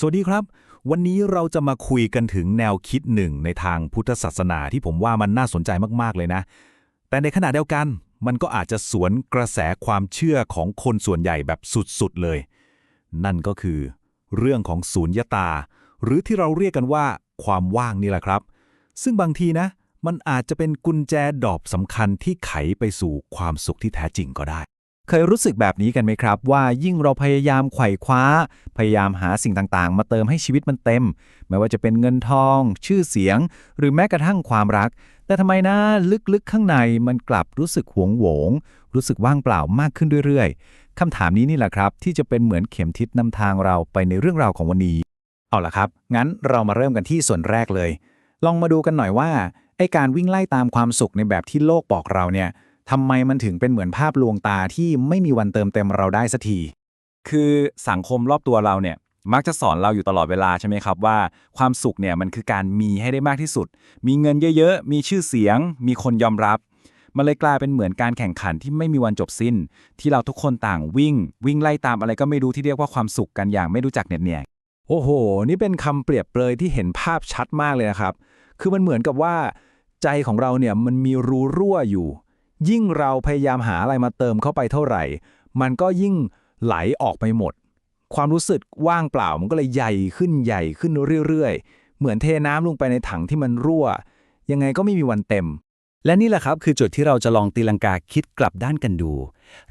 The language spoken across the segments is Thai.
สวัสดีครับ วันนี้เราจะมาคุยกันถึงแนวคิดหนึ่งในทางพุทธศาสนาที่ผมว่ามันน่าสนใจมากๆเลยนะ แต่ในขณะเดียวกันมันก็อาจจะสวนกระแสความเชื่อของคนส่วนใหญ่แบบสุดๆเลย นั่นก็คือ เรื่องของสูญญตา หรือที่เราเรียกกันว่า ความว่างนี่แหละครับ ซึ่งบางทีนะ มันอาจจะเป็นกุญแจดอกสำคัญที่ไขไปสู่ความสุขที่แท้จริงก็ได้ เคยรู้สึกแบบนี้กันไหมครับ ว่ายิ่งเราพยายามไขว่คว้า พยายามหาสิ่งต่างๆ มาเติมให้ชีวิตมันเต็ม ไม่ว่าจะเป็นเงินทอง ชื่อเสียง หรือแม้กระทั่งความรัก แต่ทำไมนะลึกๆข้างในมันกลับรู้สึกหวงโหวง รู้สึกว่างเปล่ามากขึ้นเรื่อยๆคำถามนี้นี่แหละครับ ที่จะเป็นเหมือนเข็มทิศนำทางเราไปในเรื่องราวของวันนี้ เอาล่ะครับ งั้นเรามาเริ่มกันที่ส่วนแรกเลย ลองมาดูกันหน่อยว่าไอการวิ่งไล่ตามความสุขในแบบที่โลกบอกเราเนี่ย ทำไมมันถึงเป็นเหมือนภาพลวงตาที่ไม่มีวันเติมเต็มเราได้สักที คือสังคมรอบตัวเราเนี่ยมักจะสอนเราอยู่ตลอดเวลาใช่ไหมครับว่าความสุขเนี่ยมันคือการมีให้ได้มากที่สุด มีเงินเยอะๆ มีชื่อเสียง มีคนยอมรับ มันเลยกลายเป็นเหมือนการแข่งขันที่ไม่มีวันจบสิ้น ที่เราทุกคนต่างวิ่ง วิ่งไล่ตามอะไรก็ไม่รู้ที่เรียกว่าความสุขกันอย่างไม่รู้จักเหน็ดเหนื่อยโอ้โห นี่เป็นคำเปรียบเปรยที่เห็นภาพชัดมากเลยนะครับ คือมันเหมือนกับว่า ใจของเราเนี่ยมันมีรูรั่วอยู่ ยิ่งเราพยายามหาอะไรมาเติมเข้าไปเท่าไหร่ มันก็ยิ่งไหลออกไปหมด ความรู้สึกว่างเปล่ามันก็เลยใหญ่ขึ้นใหญ่ขึ้นเรื่อยๆ เหมือนเทน้ำลงไปในถังที่มันรั่ว ยังไงก็ไม่มีวันเต็ม และนี่แหละครับคือจุดที่เราจะลองตีลังกาคิดกลับด้านกันดู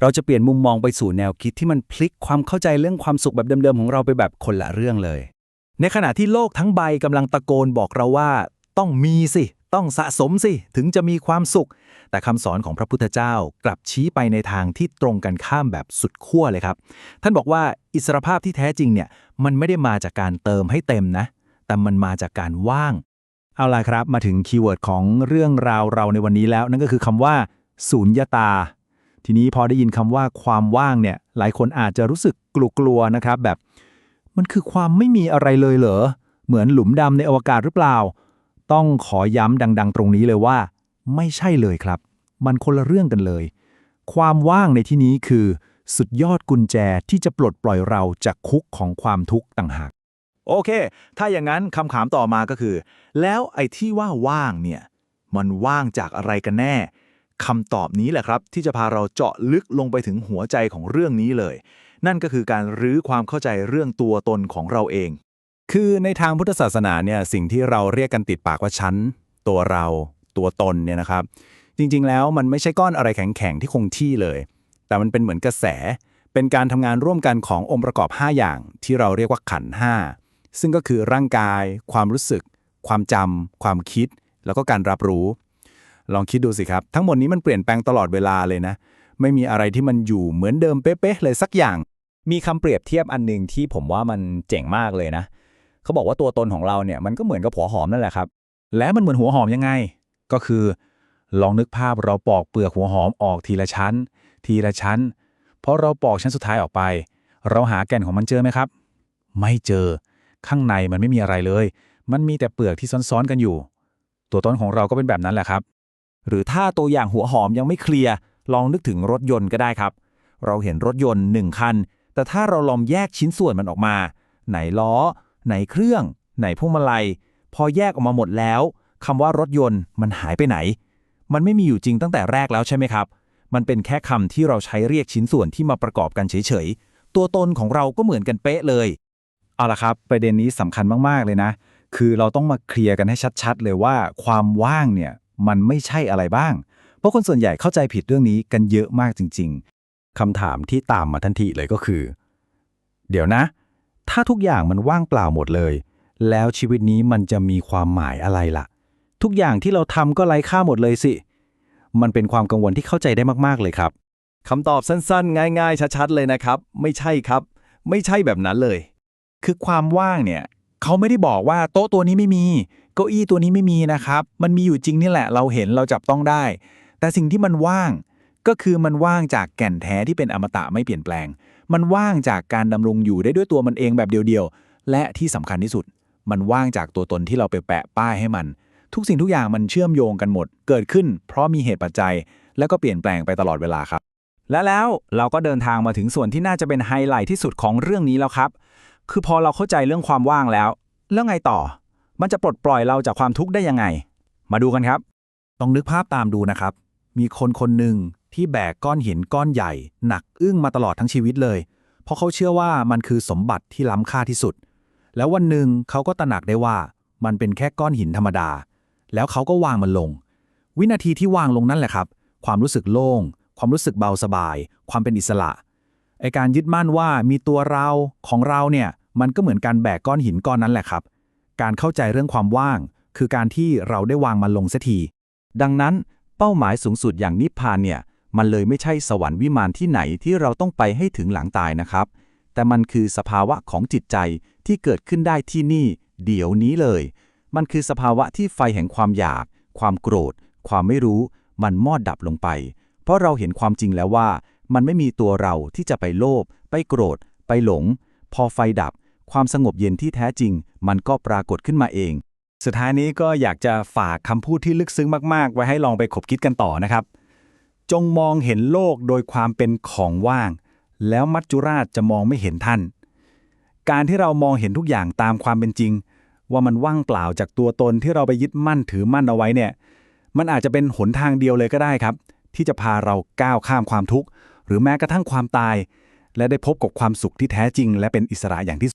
เราจะเปลี่ยนมุมมองไปสู่แนวคิดที่มันพลิกความเข้าใจเรื่องความสุขแบบเดิมๆของเราไปแบบคนละเรื่องเลย ในขณะที่โลกทั้งใบกำลังตะโกนบอกเราว่า ต้องมีสิ ต้องสะสมสิ ถึงจะมีความสุข แต่คำสอนของพระพุทธเจ้ากลับชี้ไปในทางที่ตรงกันข้ามแบบสุดขั้วเลยครับ ท่านบอกว่าอิสรภาพที่แท้จริงเนี่ยมันไม่ได้มาจากการเติมให้เต็มนะ แต่มันมาจากการว่าง เอาล่ะครับ มาถึงคีย์เวิร์ดของเรื่องราวเราในวันนี้แล้ว นั่นก็คือคำว่าสูญญตา ทีนี้พอได้ยินคำว่าความว่างเนี่ยหลายคนอาจจะรู้สึกกลัวๆนะครับแบบ มันคือความไม่มีอะไรเลยเหรอเหมือนหลุมดำในอวกาศหรือเปล่า ต้องขอย้ำดัง ๆ ตรงนี้เลยว่า ไม่ใช่เลยครับ มันคนละเรื่องกันเลย ความว่างในที่นี้คือ สุดยอดกุญแจที่จะปลดปล่อยเราจากคุกของความทุกข์ต่างหาก โอเค ถ้าอย่างนั้นคำถามต่อมาก็คือ แล้วไอ้ที่ว่าว่างเนี่ย มันว่างจากอะไรกันแน่คำตอบนี้แหละครับ ที่จะพาเราเจาะลึกลงไปถึงหัวใจของเรื่องนี้เลย นั่นก็คือการรื้อความเข้าใจเรื่องตัวตนของเราเอง คือในทางพุทธศาสนาเนี่ยสิ่งที่เราเรียกกันติดปากว่าฉันตัวเราตัวตนเนี่ยนะครับ จริงๆแล้วมันไม่ใช่ก้อนอะไรแข็งๆที่คงที่เลย แต่มันเป็นเหมือนกระแส เป็นการทำงานร่วมกันขององค์ประกอบ 5 อย่างที่เราเรียกว่าขันห้าซึ่งก็คือร่างกาย ความรู้สึก ความจำความคิด แล้วก็การรับรู้ ลองคิดดูสิครับ ทั้งหมดนี้มันเปลี่ยนแปลงตลอดเวลาเลยนะ ไม่มีอะไรที่มันอยู่เหมือนเดิมเป๊ะๆเลยสักอย่าง มีคำเปรียบเทียบอันหนึ่งที่ผมว่ามันเจ๋งมากเลยนะเขาบอกว่าตัวตนของเราเนี่ยมันก็เหมือนกับหัวหอมนั่นแหละครับ และมันเหมือนหัวหอมยังไง ก็คือ ลองนึกภาพเราปอกเปลือกหัวหอมออกทีละชั้น ทีละชั้นพอเราปอกชั้นสุดท้ายออกไป เราหาแก่นของมันเจอไหมครับ ไม่เจอ ข้างในมันไม่มีอะไรเลย มันมีแต่เปลือกที่ซ้อนๆกันอยู่ ตัวตนของเราก็เป็นแบบนั้นแหละครับ หรือถ้าตัวอย่างหัวหอมยังไม่เคลียร์ลองนึกถึงรถยนต์ก็ได้ครับ เราเห็นรถยนต์หนึ่งคัน แต่ถ้าเราลองแยกชิ้นส่วนมันออกมา ไหนล้อ ไหนเครื่อง ไหนพวงมาลัย พอแยกออกมาหมดแล้วคำว่ารถยนต์มันหายไปไหน มันไม่มีอยู่จริงตั้งแต่แรกแล้วใช่ไหมครับ มันเป็นแค่คำที่เราใช้เรียกชิ้นส่วนที่มาประกอบกันเฉยๆ ตัวตนของเราก็เหมือนกันเป๊ะเลย เอาละครับ ประเด็นนี้สำคัญมากๆเลยนะ คือเราต้องมาเคลียร์กันให้ชัด ๆ เลยว่า ความว่างเนี่ยมันไม่ใช่อะไรบ้าง เพราะคนส่วนใหญ่เข้าใจผิดเรื่องนี้กันเยอะมากจริง ๆคำถามที่ตามมาทันทีเลยก็คือ เดี๋ยวนะ ถ้าทุกอย่างมันว่างเปล่าหมดเลย แล้วชีวิตนี้มันจะมีความหมายอะไรล่ะ ทุกอย่างที่เราทำก็ไร้ค่าหมดเลยสิ มันเป็นความกังวลที่เข้าใจได้มากๆเลยครับ คำตอบสั้นๆ ง่ายๆ ชัดๆ เลยนะครับ ไม่ใช่ครับ ไม่ใช่แบบนั้นเลย คือความว่างเนี่ยเขาไม่ได้บอกว่าโต๊ะตัวนี้ไม่มีเก้าอี้ตัวนี้ไม่มีนะครับ มันมีอยู่จริงนี่แหละ เราเห็นเราจับต้องได้ แต่สิ่งที่มันว่างก็คือมันว่างจากแก่นแท้ที่เป็นอมตะไม่เปลี่ยนแปลง มันว่างจากการดำรงอยู่ได้ด้วยตัวมันเองแบบเดียวๆ และที่สำคัญที่สุด มันว่างจากตัวตนที่เราไปแปะป้ายให้มัน ทุกสิ่งทุกอย่างมันเชื่อมโยงกันหมด เกิดขึ้น เพราะมีเหตุปัจจัย แล้วก็เปลี่ยนแปลงไปตลอดเวลาครับ และแล้วเราก็เดินทางมาถึงส่วนที่น่าจะเป็นไฮไลท์ที่สุดของเรื่องนี้แล้วครับ คือพอเราเข้าใจเรื่องความว่างแล้ว แล้วไงต่อ มันจะปลดปล่อยเราจากความทุกข์ได้ยังไง มาดูกันครับ ต้องนึกภาพตามดูนะครับ มีคนคนหนึ่ง ที่แบกก้อนหินก้อนใหญ่ หนักอึ้งมาตลอดทั้งชีวิตเลย เพราะเขาเชื่อว่ามันคือสมบัติที่ล้ำค่าที่สุด แล้ววันหนึ่งเขาก็ตระหนักได้ว่ามันเป็นแค่ก้อนหินธรรมดา แล้วเขาก็วางมันลง วินาทีที่วางลงนั่นแหละครับ ความรู้สึกโล่ง ความรู้สึกเบาสบาย ความเป็นอิสระไอการยึดมั่นว่ามีตัวเราของเราเนี่ยมันก็เหมือนการแบกก้อนหินก้อนนั้นแหละครับ การเข้าใจเรื่องความว่าง คือการที่เราได้วางมันลงเสียที ดังนั้นเป้าหมายสูงสุดอย่างนิพพานเนี่ย มันเลยไม่ใช่สวรรค์วิมานที่ไหนที่เราต้องไปให้ถึงหลังตายนะครับ แต่มันคือสภาวะของจิตใจที่เกิดขึ้นได้ที่นี่ เดี๋ยวนี้เลย มันคือสภาวะที่ไฟแห่งความอยาก ความโกรธ ความไม่รู้ มันมอดดับลงไป เพราะเราเห็นความจริงแล้วว่า มันไม่มีตัวเราที่จะไปโลภไปโกรธ ไปหลง พอไฟดับ ความสงบเย็นที่แท้จริง มันก็ปรากฏขึ้นมาเองสุดท้ายนี้ก็อยากจะฝากคำพูดที่ลึกซึ้งมาก ๆ ไว้ให้ลองไปขบคิดกันต่อนะครับ จงมองเห็นโลกโดยความเป็นของว่าง แล้วมัจจุราชจะมองไม่เห็นท่าน การที่เรามองเห็นทุกอย่างตามความเป็นจริง ว่ามันว่างเปล่าจากตัวตนที่เราไปยึดมั่นถือมั่นเอาไว้เนี่ย มันอาจจะเป็นหนทางเดียวเลยก็ได้ครับ ที่จะพาเราก้าวข้ามความทุกข์ หรือแม้กระทั่งความตาย และได้พบกับความสุขที่แท้จริง และเป็นอิสระอย่างที่